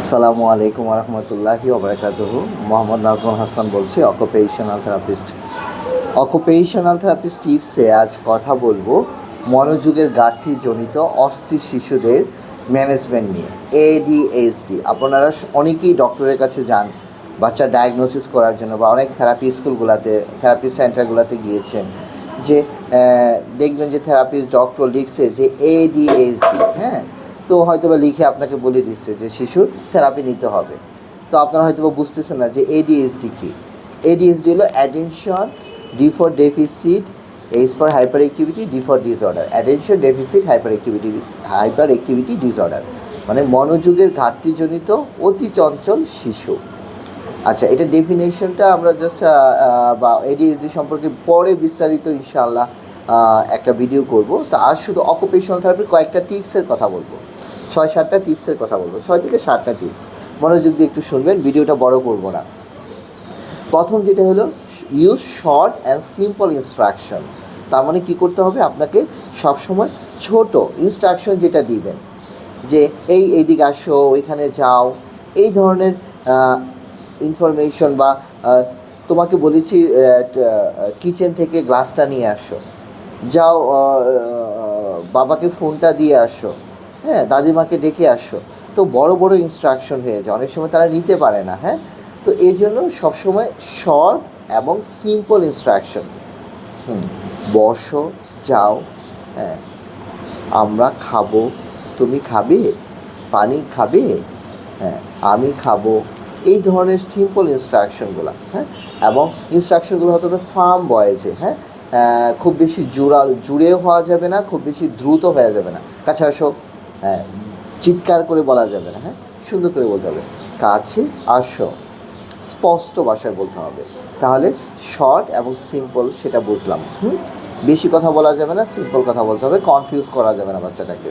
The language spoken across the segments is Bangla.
আসসালামু আলাইকুম রহমতুল্লাহি ওবরাকাতুহ। মোহাম্মদ নাজমুল হাসান বলছি অকুপেশনাল থেরাপিস্ট অকুপেশনাল থেরাপিস্ট টিপসে আজ কথা বলব মনোযোগের ঘাটতিজনিত অস্থির শিশুদের ম্যানেজমেন্ট নিয়ে এডিএইচডি আপনারা অনেকেই ডক্টরের কাছে যান, বাচ্চা ডায়াগনোসিস করার জন্য বা অনেক থেরাপি স্কুলগুলোতে থেরাপি সেন্টারগুলোতে গিয়েছেন যে দেখবেন যে থেরাপিস্ট ডক্টর লিখছে যে এডিএইচডি হ্যাঁ তো হয়তো বা লিখে আপনাকে বলে দিচ্ছে যে, শিশুর থেরাপি নিতে হবে। তো আপনারা হয়তো বুঝতেছেন না যে এডিএসডি কী এডিএসডি হলো attention D for deficit H for hyperactivity D for disorder attention deficit hyperactivity hyperactivity disorder মানে মনোযোগের ঘাটতিজনিত, অতি চঞ্চল শিশু। আচ্ছা এটা ডেফিনেশনটা আমরা জাস্ট বা এডিএসডি সম্পর্কে পরে বিস্তারিত ইনশাআল্লাহ একটা ভিডিও করব। তা আর শুধু অকুপেশনাল থেরাপির কয়েকটা টিপসের কথা বলব। ছয় সাতটা টিপসের কথা বলব। ছয় থেকে সাতটা টিপস মনোযোগ দিয়ে একটু শুনবেন, ভিডিওটা বড় করব না। প্রথম যেটা হলো use short and simple instruction তার মানে কী করতে হবে? আপনাকে সবসময় ছোট ইনস্ট্রাকশন যেটা দিবেন। যে এই এইদিকে আসো ওইখানে যাও। এই ধরনের ইনফরমেশন বা তোমাকে বলেছি কিচেন থেকে গ্লাসটা নিয়ে আসো। যাও বাবাকে ফোনটা দিয়ে আসো। হ্যাঁ দাদিমাকে ডেকে আসো। তো বড় বড় ইনস্ট্রাকশন হয়ে যায়। অনেক সময় তারা নিতে পারে না হ্যাঁ? তো এই জন্য সবসময় শর্ট এবং সিম্পল ইনস্ট্রাকশন হুম, বসো, যাও হ্যাঁ। আমরা খাব, তুমি খাবে? পানি খাবে? হ্যাঁ আমি খাব। এই ধরনের সিম্পল ইনস্ট্রাকশনগুলো হ্যাঁ? এবং ইনস্ট্রাকশনগুলো হবে ফার্ম বয়েজে হ্যাঁ? খুব বেশি জোরাল জুড়ে হওয়া যাবে না, খুব বেশি দ্রুত হয়ে যাবে না। কাছে আসো চিৎকার করে বলা যাবে না হ্যাঁ? সুন্দর করে বলতে হবে। কাছে আসো, স্পষ্ট ভাষায় বলতে হবে। তাহলে শর্ট এবং সিম্পল সেটা বুঝলাম। হুম? বেশি কথা বলা যাবে না সিম্পল কথা বলতে হবে কনফিউজ করা যাবে না বাচ্চাটাকে।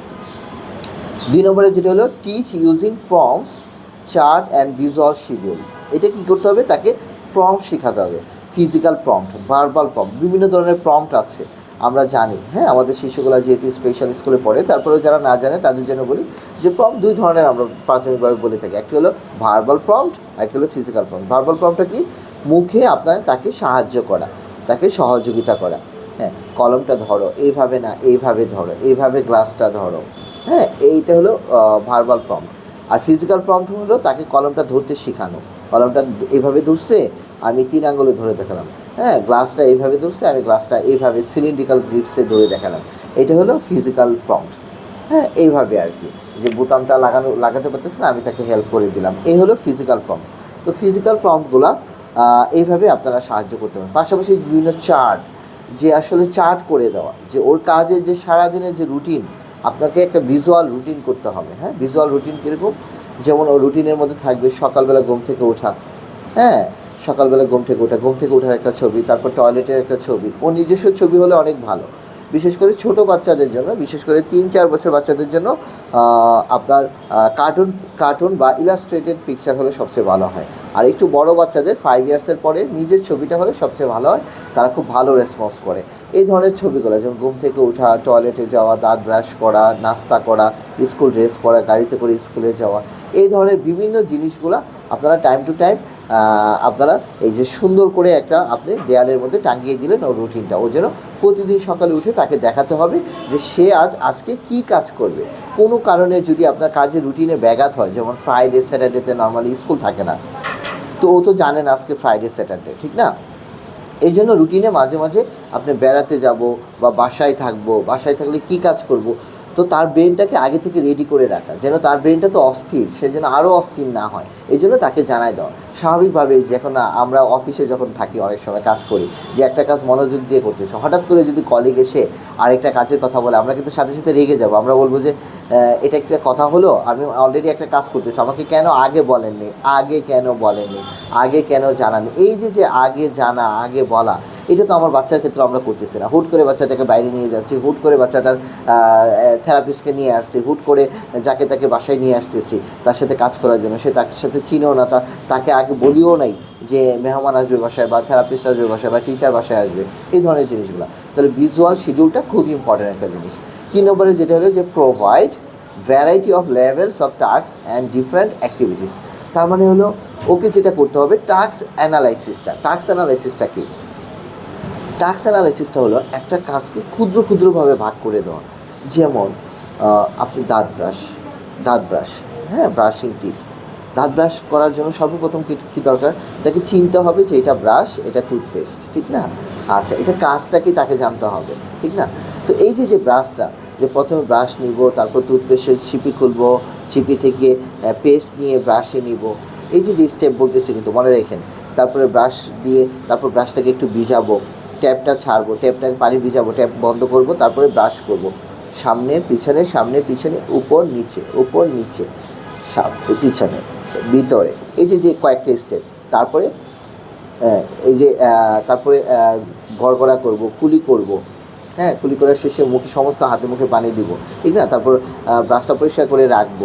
দুই নম্বরে যেটা হলো teach using prompts chart and visual schedule এটা কি করতে হবে? তাকে প্রম্পট শেখাতে হবে। ফিজিক্যাল প্রম্পট ভার্বাল প্রম্পট বিভিন্ন ধরনের প্রম্পট আছে। আমরা জানি হ্যাঁ আমাদের শিশুগুলা যেহেতু স্পেশাল স্কুলে পড়ে, তারপরেও যারা না জানে তাদের জন্য বলি যে প্রম্পট দুই ধরনের আমরা প্রাথমিকভাবে বলে থাকি। একটি হলো ভার্বাল প্রম্পট একটি হলো ফিজিক্যাল প্রম্পট ভার্বাল প্রম্পটটা কি? মুখে আপনার তাকে সাহায্য করা, তাকে সহযোগিতা করা। হ্যাঁ কলমটা ধরো, এইভাবে না, এইভাবে ধরো, এইভাবে গ্লাসটা ধরো। হ্যাঁ এইটা হলো ভার্বাল প্রম্পট আর ফিজিক্যাল প্রম্পট হলো তাকে কলমটা ধরতে শেখানো। কলমটা এইভাবে ধরছে, আমি তিন আঙ্গুলে ধরে দেখালাম। হ্যাঁ গ্লাসটা এইভাবে ধরছে আমি গ্লাসটা এইভাবে সিলিন্ড্রিক্যাল গ্রিপসে ধরে দেখালাম। এটা হলো ফিজিক্যাল প্রম্পট হ্যাঁ এইভাবে আর কি। যে বোতামটা লাগানো, লাগাতে পারতেছে না, আমি তাকে হেল্প করে দিলাম। এই হলো ফিজিক্যাল প্রম্পট তো ফিজিক্যাল প্রম্পটগুলো এইভাবে আপনারা সাহায্য করতে পারেন। পাশাপাশি বিভিন্ন চার্ট যে আসলে চার্ট করে দেওয়া, যে ওর কাজে যে সারাদিনের যে রুটিন আপনাকে একটা ভিজুয়াল রুটিন করতে হবে। হ্যাঁ ভিজুয়াল রুটিন কীরকম? যেমন ও রুটিনের মধ্যে থাকবে সকালবেলা ঘুম থেকে ওঠা। হ্যাঁ সকালবেলা ঘুম থেকে ওঠা, ঘুম থেকে ওঠার একটা ছবি, তারপর টয়লেটের একটা ছবি। ও নিজস্ব ছবি হলে অনেক ভালো। বিশেষ করে ছোট বাচ্চাদের জন্য, বিশেষ করে তিন চার বছর বাচ্চাদের জন্য আপনার কার্টুন কার্টুন বা ইলাস্ট্রেটেড পিকচার হলে সবচেয়ে ভালো হয়। আর একটু বড় বাচ্চাদের ফাইভ ইয়ার্সের পরে নিজের ছবিটা হলে সবচেয়ে ভালো হয়। তারা খুব ভালো রেসপন্স করে। এই ধরনের ছবিগুলো, যেমন ঘুম থেকে ওঠা টয়লেটে যাওয়া, দাঁত ব্রাশ করা, নাস্তা করা স্কুল ড্রেস পরা, গাড়িতে করে স্কুলে যাওয়া, এই ধরনের বিভিন্ন জিনিসগুলো আপনারা টাইম টু টাইম আপনারা এই যে সুন্দর করে একটা আপনি দেয়ালের মধ্যে টাঙিয়ে দিলেন ওর রুটিনটা ও যেন প্রতিদিন সকালে উঠে তাকে দেখাতে হবে যে সে আজ, আজকে কি কাজ করবে। কোনো কারণে যদি আপনার কাজের রুটিনে ব্যাঘাত হয়, যেমন ফ্রাইডে স্যাটারডেতে নর্মালি স্কুল থাকে না, তো ও তো জানেন আজকে ফ্রাইডে স্যাটারডে ঠিক না? এই জন্য রুটিনে মাঝে মাঝে আপনি বেড়াতে যাব বা বাসায় থাকব, বাসায় থাকলে কি কাজ করব তো তার ব্রেনটাকে আগে থেকে রেডি করে রাখা, যেন তার ব্রেনটা তো অস্থির, সে যেন আরও অস্থির না হয়। এই জন্য তাকে জানাই দেওয়া। স্বাভাবিকভাবে যখন আমরা অফিসে যখন থাকি, অনেক সময় কাজ করি, যে একটা কাজ মনোযোগ দিয়ে করতেছে, হঠাৎ করে যদি কলিগ এসে আরেকটা কাজের কথা বলে, আমরা কিন্তু সাথে সাথে রেগে যাব। আমরা বলব যে এটা একটা কথা হলো? আমি অলরেডি একটা কাজ করতেছি। আমাকে কেন আগে বলেননি? আগে কেন বলেননি? আগে কেন জানানি এই যে যে আগে জানা, আগে বলা এটা তো আমার বাচ্চার ক্ষেত্রে আমরা করতেছি না। হুট করে বাচ্চাটাকে বাইরে নিয়ে যাচ্ছি, হুট করে বাচ্চাটার থেরাপিস্টকে নিয়ে আসছি, হুট করে যাকে তাকে বাসায় নিয়ে আসতেছি, তার সাথে কাজ করার জন্য। সে তার সাথে চিনেও না তাকে আগে বলিও নাই যে মেহমান আসবে বাসায় বা থেরাপিস্ট আসবে বাসায় বা টিচার বাসায় আসবে, এই ধরনের জিনিসগুলো। তাহলে ভিজুয়াল শিডিউলটা খুব ইম্পর্টেন্ট একটা জিনিস। তিন নম্বরে যেটা হলো যে provide variety of levels of task and different activities তার মানে হলো, ওকে যেটা করতে হবে টাস্ক অ্যানালাইসিসটা টাস্ক অ্যানালাইসিসটা কি? টাস্ক অ্যানালাইসিসটা হলো একটা কাজকে ক্ষুদ্র ক্ষুদ্রভাবে ভাগ করে দেওয়া। যেমন আপনি দাঁত ব্রাশ দাঁত ব্রাশ হ্যাঁ ব্রাশিং টিথ দাঁত ব্রাশ করার জন্য সর্বপ্রথম কি, কী দরকার? তাকে চিনতে হবে যে এটা ব্রাশ এটা টুথপেস্ট ঠিক না? আচ্ছা এটা কাজটা কি তাকে জানতে হবে, ঠিক না? তো এই যে যে ব্রাশটা যে প্রথমে ব্রাশ নিব, তারপর টুথপেস্টের ছিপি খুলব ছিপি থেকে পেস্ট নিয়ে ব্রাশে নিব। এই যে যে স্টেপ বলতেছে কিন্তু মনে রেখেন, তারপরে ব্রাশ দিয়ে, তারপর ব্রাশটাকে একটু ভিজাবো। ট্যাপটা ছাড়বো ট্যাপটাকে পানি ভিজাবো, ট্যাপ বন্ধ করব, তারপরে ব্রাশ করব। সামনে, পিছনে সামনে, পিছনে, উপর, নিচে উপর, নিচে, সামনে, পিছনে, ভিতরে। এই যে যে কয়েকটা স্টেপ তারপরে এই যে তারপরে গড়গড়া করব, কুলি করব। হ্যাঁ কুলি করার শেষে মুখে সমস্ত হাতে মুখে পানি দিব, ঠিক না? তারপর ব্রাশটা পরিষ্কার করে রাখব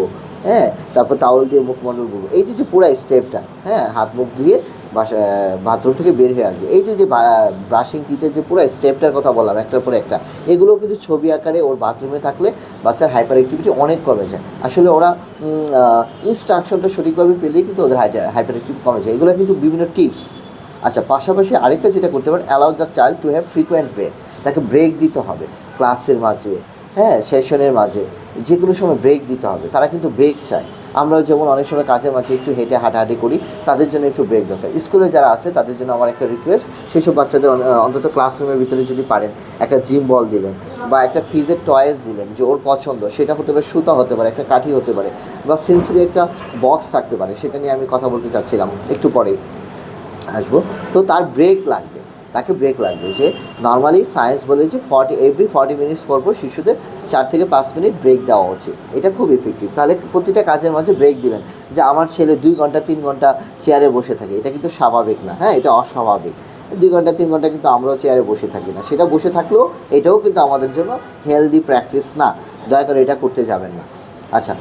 হ্যাঁ? তারপর টাওয়াল দিয়ে মুখমণ্ডল করব। এই যে যে পুরো স্টেপটা হ্যাঁ? হাত মুখ ধুয়ে বাথরুম থেকে বের হয়ে আসবে। এই যে যে ব্রাশিং দিতে যে পুরো স্টেপটার কথা বললাম, একটার পর একটা এগুলো কিন্তু ছবি আকারে ওর বাথরুমে থাকলে বাচ্চার হাইপার অ্যাক্টিভিটি অনেক কমে যায়। আসলে ওরা ইনস্ট্রাকশনটা সঠিকভাবে পেলেই কিন্তু ওদের হাইপার অ্যাক্টিভিটি কমে যায়। এগুলো কিন্তু বিভিন্ন টিপস আচ্ছা পাশাপাশি আরেকটা যেটা করতে পারেন allow the child to have frequent break তাকে ব্রেক দিতে হবে ক্লাসের মাঝে হ্যাঁ সেশনের মাঝে। যে কোনো সময় ব্রেক দিতে হবে। তারা কিন্তু ব্রেক চায়। আমরাও যেমন অনেক সময় কাজের মাঝে একটু হেঁটে হাঁটাহাঁটি করি, তাদের জন্য একটু ব্রেক দরকার। স্কুলে যারা আছে, তাদের জন্য আমার একটা রিকোয়েস্ট সেই সব বাচ্চাদের অন্তত ক্লাসরুমের ভিতরে যদি পারেন, একটা জিম বল দিলেন বা একটা ফ্রিজের টয়েস দিলেন যে ওর পছন্দ, সেটা হতে পারে সুতা হতে পারে, একটা কাঠি হতে পারে বা সেন্সরি একটা বক্স থাকতে পারে, সেটা নিয়ে আমি কথা বলতে চাচ্ছিলাম, একটু পরেই। আসব। তো তার ব্রেক লাগবে। তাকে ব্রেক লাগবে। যে নর্মালি সায়েন্স বলে যে ফর্টি এভরি ফর্টি মিনিটস পর পর শিশুদের চার থেকে পাঁচ মিনিট ব্রেক দেওয়া উচিত। এটা খুব ইফেক্টিভ তাহলে প্রতিটা কাজের মাঝে ব্রেক দিবেন। যে আমার ছেলে দুই ঘণ্টা, তিন ঘণ্টা চেয়ারে বসে থাকে। এটা কিন্তু স্বাভাবিক না। হ্যাঁ এটা অস্বাভাবিক। দুই ঘণ্টা, তিন ঘণ্টা কিন্তু আমরাও চেয়ারে বসে থাকি না। সেটা বসে থাকলেও এটাও কিন্তু আমাদের জন্য হেলদি প্র্যাকটিস না। দয়া করে এটা করতে যাবেন না। আচ্ছা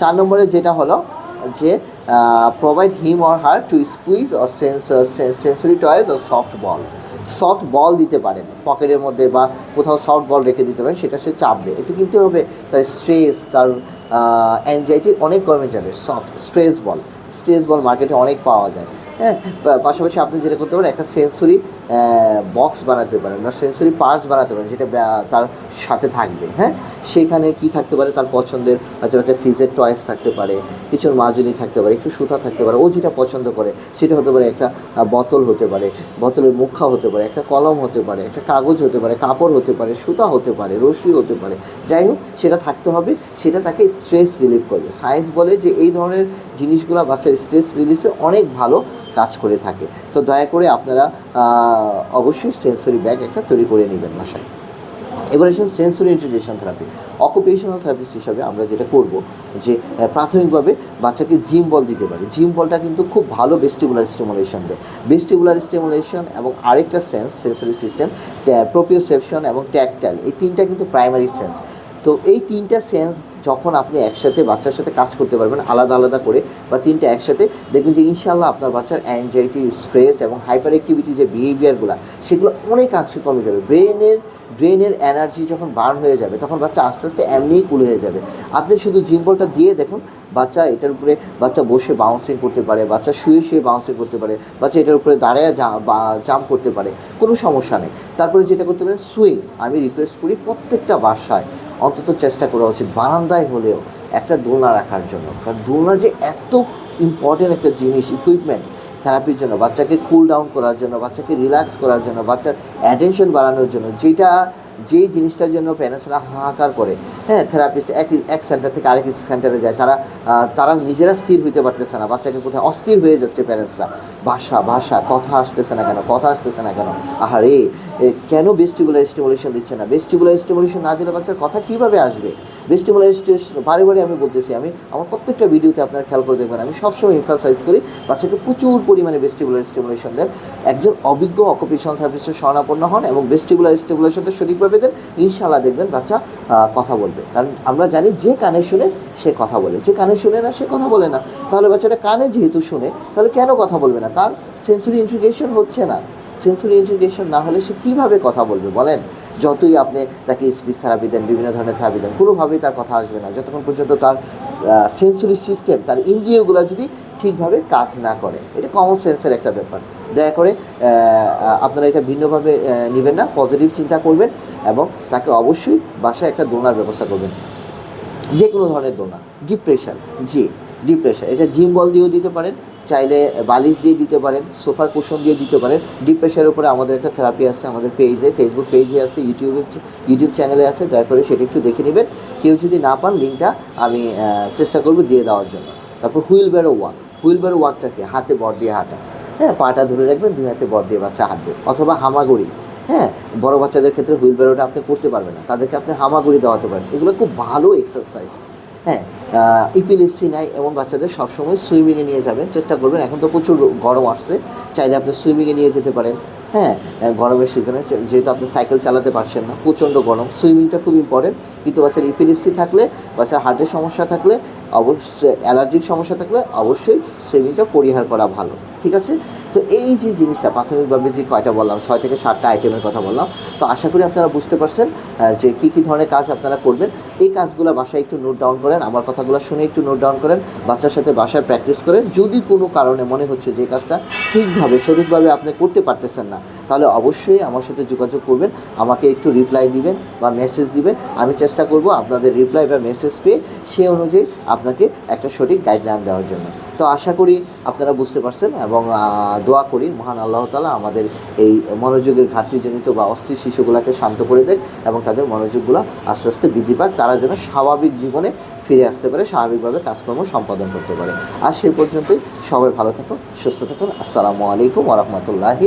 চার নম্বরে যেটা হলো যে provide him or her to squeeze or sensory toys or soft ball soft ball দিতে পারেন, পকেটের মধ্যে বা কোথাও সফট বল রেখে দিতে পারেন, সেটা সে চাপবে। এতে কিন্তু হবে তার স্ট্রেস তার অ্যাংজাইটি অনেক কমে যাবে soft stress ball stress ball মার্কেটে অনেক পাওয়া যায়। হ্যাঁ পাশাপাশি আপনি যেটা করতে পারেন, একটা সেন্সরি বক্স বানাতে পারেন বা সেন্সরি পার্টস বানাতে পারেন যেটা তার সাথে থাকবে হ্যাঁ? সেখানে কি থাকতে পারে? তার পছন্দের হয়তো একটা ফিজের টয়েস থাকতে পারে, কিছুর মাজুনি থাকতে পারে, একটু সুতা থাকতে পারে, ও যেটা পছন্দ করে, সেটা হতে পারে একটা বোতল হতে পারে বোতলের মুখা হতে পারে, একটা কলম হতে পারে, একটা কাগজ হতে পারে, কাপড় হতে পারে, সুতা হতে পারে রশি হতে পারে, যাই হোক, সেটা থাকতে হবে, সেটা তাকে স্ট্রেস রিলিভ করবে। সায়েন্স বলে যে এই ধরনের জিনিসগুলো বাচ্চার স্ট্রেস রিলিজে অনেক ভালো কাজ করে থাকে। তো দয়া করে আপনারা অবশ্যই সেন্সরি ব্যাগ একটা তৈরি করে নেবেন বাসায়। এবার আসেন sensory integration therapy occupational therapist হিসাবে আমরা যেটা করব যে প্রাথমিকভাবে বাচ্চাকে জিম বল দিতে পারি। জিম বলটা কিন্তু খুব ভালো বেস্টিবুলার স্টিমুলেশন দেয়। বেস্টিবুলার স্টিমুলেশন এবং আরেকটা সেন্স সেন্সরি সিস্টেম প্রোপিওসেপশন এবং ট্যাকটাইল এই তিনটা কিন্তু প্রাইমারি সেন্স তো এই তিনটা সেন্স যখন আপনি একসাথে বাচ্চার সাথে কাজ করতে পারবেন, আলাদা আলাদা করে বা তিনটা একসাথে, দেখবেন যে ইনশাল্লাহ আপনার বাচ্চার অ্যাংজাইটি স্ট্রেস এবং হাইপার অ্যাক্টিভিটি যে বিহেভিয়ারগুলো সেগুলো অনেক অংশে কমে যাবে। ব্রেনের ব্রেনের এনার্জি যখন বার্ন হয়ে যাবে, তখন বাচ্চা আস্তে আস্তে এমনিই কুল হয়ে যাবে। আপনি শুধু জিম্বলটা দিয়ে দেখুন, বাচ্চা এটার উপরে, বাচ্চা বসে বাউন্সিং করতে পারে, বাচ্চা শুয়ে শুয়ে বাউন্সিং করতে পারে, বাচ্চা এটার উপরে দাঁড়ায় জাম্প করতে পারে, কোনো সমস্যা নেই। তারপরে যেটা করতে পারেন সুইং আমি রিকোয়েস্ট করি প্রত্যেকটা বাসায় অন্তত চেষ্টা করা উচিত বারান্দায় হলেও একটা দোলনা রাখার জন্য। কারণ দোলনা যে এত ইম্পর্টেন্ট একটা জিনিস ইকুইপমেন্ট থেরাপির জন্য, বাচ্চাকে কুল ডাউন করার জন্য, বাচ্চাকে রিল্যাক্স করার জন্য, বাচ্চার অ্যাটেনশন বাড়ানোর জন্য, যেটা যেই জিনিসটার জন্য প্যারেন্টসরা হাহাকার করে হ্যাঁ থেরাপিস্ট এক এক সেন্টার থেকে আরেক সেন্টারে যায়, তারা তারা নিজেরা স্থির হইতে পারতেছে না, বাচ্চাকে কোথায় অস্থির হয়ে যাচ্ছে প্যারেন্টসরা ভাষা ভাষা, কথা আসতেছে না কেন, কথা আসতেছে না কেন? আহারে কেন বেস্টিবুলার স্টিমুলেশন দিচ্ছে না? বেস্টিবুলার স্টিমুলেশন না দিলে বাচ্চার কথা কীভাবে আসবে? বেস্টিবুলার স্টিমুলেশন বারে বারে আমি বলতেছি, আমি, আমার প্রত্যেকটা ভিডিওতে আপনারা খেয়াল করে দেখবেন, আমি সবসময় এমফাসাইজ করি, বাচ্চাকে প্রচুর পরিমাণে বেস্টিবুলার স্টিমুলেশন দেন। একজন অভিজ্ঞ অকুপেশন থেরাপিস্টের শরণাপন্ন হন এবং বেস্টিবুলার স্টিমুলেশনটা সঠিকভাবে দেন ইনশাল্লাহ দেখবেন বাচ্চা কথা বলবে। কারণ আমরা জানি যে কানে শুনে সে কথা বলে, যে কানে শুনে না সে কথা বলে না। তাহলে বাচ্চাটা কানে যেহেতু শুনে, তাহলে কেন কথা বলবে না? তার সেন্সরি ইন্টিগ্রেশন হচ্ছে না। সেন্সরি ইন্টিগ্রেশন না হলে সে কীভাবে কথা বলবে বলেন? যতই আপনি তাকে স্পিচ থেরাপি দেন, বিভিন্ন ধরনের থেরাপি দেন, কোনোভাবেই তার কথা আসবে না। যতক্ষণ পর্যন্ত তার সেন্সরি সিস্টেম তার ইন্দ্রিয়গুলো যদি ঠিকভাবে কাজ না করে। এটা কমন সেন্সের একটা ব্যাপার। দয়া করে আপনারা এটা ভিন্নভাবে নেবেন না পজিটিভ চিন্তা করবেন এবং তাকে অবশ্যই বাসায় একটা দোনার ব্যবস্থা করবেন। যে কোনো ধরনের দোনা ডিপ্রেশন জি ডিপ্রেশন এটা জিম বল দিয়েও দিতে পারেন, চাইলে বালিশ দিয়ে দিতে পারেন সোফার কুশন দিয়ে দিতে পারেন। ডিপ্রেশনের উপরে আমাদের একটা থেরাপি আছে, আমাদের পেজে ফেসবুক পেজে আছে ইউটিউবে ইউটিউব চ্যানেলে আছে, দয়া করে সেটা একটু দেখে নেবেন। কেউ যদি না পান লিঙ্কটা আমি চেষ্টা করব দিয়ে দেওয়ার জন্য। তারপর wheelbarrow walk wheelbarrow ওয়াকটাকে হাতে বর দিয়ে হাঁটা। হ্যাঁ পাটা ধরে রাখবেন, দুই হাতে বর দিয়ে বাচ্চা হাঁটবে অথবা হামাগুড়ি। হ্যাঁ বড় বাচ্চাদের ক্ষেত্রে হুইল বেরোটা আপনি করতে পারবেন না। তাদেরকে আপনি হামাগুড়ি দেওয়াতে পারেন। এগুলো খুব ভালো এক্সারসাইজ হ্যাঁ ইপিলিপসি নাই, এমন বাচ্চাদের সবসময় সুইমিংয়ে নিয়ে যাবেন। চেষ্টা করবেন, এখন তো প্রচুর গরম আসছে, চাইলে আপনি সুইমিংয়ে নিয়ে যেতে পারেন। হ্যাঁ গরমের সিজনে যেহেতু আপনি সাইকেল চালাতে পারছেন না, প্রচণ্ড গরম। সুইমিংটা খুব ইম্পর্টেন্ট কিন্তু বাচ্চার ইপিলিপসি থাকলে, বাচ্চার হার্টের সমস্যা থাকলে, অবশ্যই অ্যালার্জিক সমস্যা থাকলে অবশ্যই সুইমিংটা পরিহার করা ভালো। ঠিক আছে? তো এই যে জিনিসটা প্রাথমিকভাবে যে কয়টা বললাম, ছয় থেকে সাতটা আইটেমের কথা বললাম, তো আশা করি আপনারা বুঝতে পারছেন যে কী কী ধরনের কাজ আপনারা করবেন। এই কাজগুলো বাসায় একটু নোট ডাউন করেন, আমার কথাগুলো শুনে একটু নোট ডাউন করেন, বাচ্চার সাথে বাসায় প্র্যাকটিস করেন। যদি কোনো কারণে মনে হচ্ছে যে কাজটা ঠিকভাবে, সঠিকভাবে আপনি করতে পারতেছেন না, তাহলে অবশ্যই আমার সাথে যোগাযোগ করবেন, আমাকে একটু রিপ্লাই দিবেন বা মেসেজ দিবেন। আমি চেষ্টা করব আপনাদের রিপ্লাই বা মেসেজ পেয়ে সেই অনুযায়ী আপনাকে একটা সঠিক গাইডলাইন দেওয়ার জন্য। তো আশা করি আপনারা বুঝতে পারছেন এবং দোয়া করি মহান আল্লাহ তালা আমাদের এই মনোযোগের ঘাটতিজনিত বা অস্থির শিশুগুলোকে শান্ত করে দেয় এবং তাদের মনোযোগগুলো আস্তে আস্তে বৃদ্ধি পাক। তারা যেন স্বাভাবিক জীবনে ফিরে আসতে পারে, স্বাভাবিকভাবে কাজকর্ম সম্পাদন করতে পারে। আর সেই পর্যন্তই সবাই ভালো থাকুন, সুস্থ থাকুন। আসসালামু আলাইকুম ওরহমতুল্লাহি